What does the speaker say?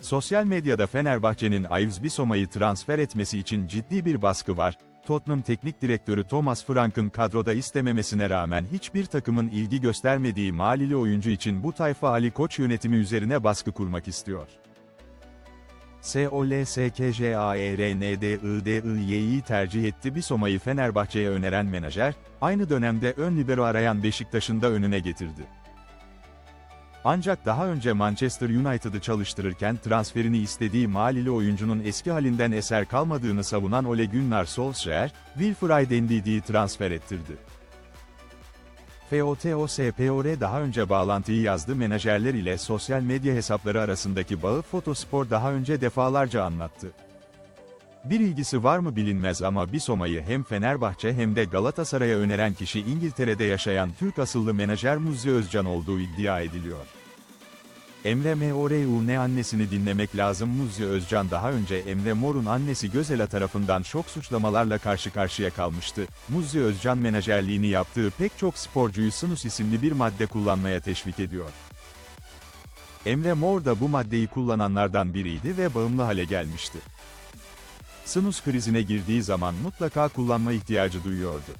Sosyal medyada Fenerbahçe'nin Yves Bissoma'yı transfer etmesi için ciddi bir baskı var. Tottenham Teknik Direktörü Thomas Frank'ın kadroda istememesine rağmen hiçbir takımın ilgi göstermediği malili oyuncu için bu tayfa Ali Koç yönetimi üzerine baskı kurmak istiyor. SOLSKJAERNDIDIY'yi tercih etti Bissoma'yı Fenerbahçe'ye öneren menajer, aynı dönemde ön libero arayan Beşiktaş'ın da önüne getirdi. Ancak daha önce Manchester United'ı çalıştırırken transferini istediği malili oyuncunun eski halinden eser kalmadığını savunan Ole Gunnar Solskjaer, Wilfried Ndidi'yi transfer ettirdi. FOTOSPOR daha önce bağlantıyı yazdı menajerler ile sosyal medya hesapları arasındaki bağı Fotospor daha önce defalarca anlattı. Bir ilgisi var mı bilinmez ama Bissoma'yı hem Fenerbahçe hem de Galatasaray'a öneren kişi İngiltere'de yaşayan Türk asıllı menajer Muzzi Özcan olduğu iddia ediliyor. Emre Mor'un annesini dinlemek lazım Muzzi Özcan daha önce Emre Mor'un annesi Gözela tarafından şok suçlamalarla karşı karşıya kalmıştı. Muzzi Özcan menajerliğini yaptığı pek çok sporcuyu Sinus isimli bir madde kullanmaya teşvik ediyor. Emre Mor da bu maddeyi kullananlardan biriydi ve bağımlı hale gelmişti. Sinus krizine girdiği zaman mutlaka kullanma ihtiyacı duyuyordu.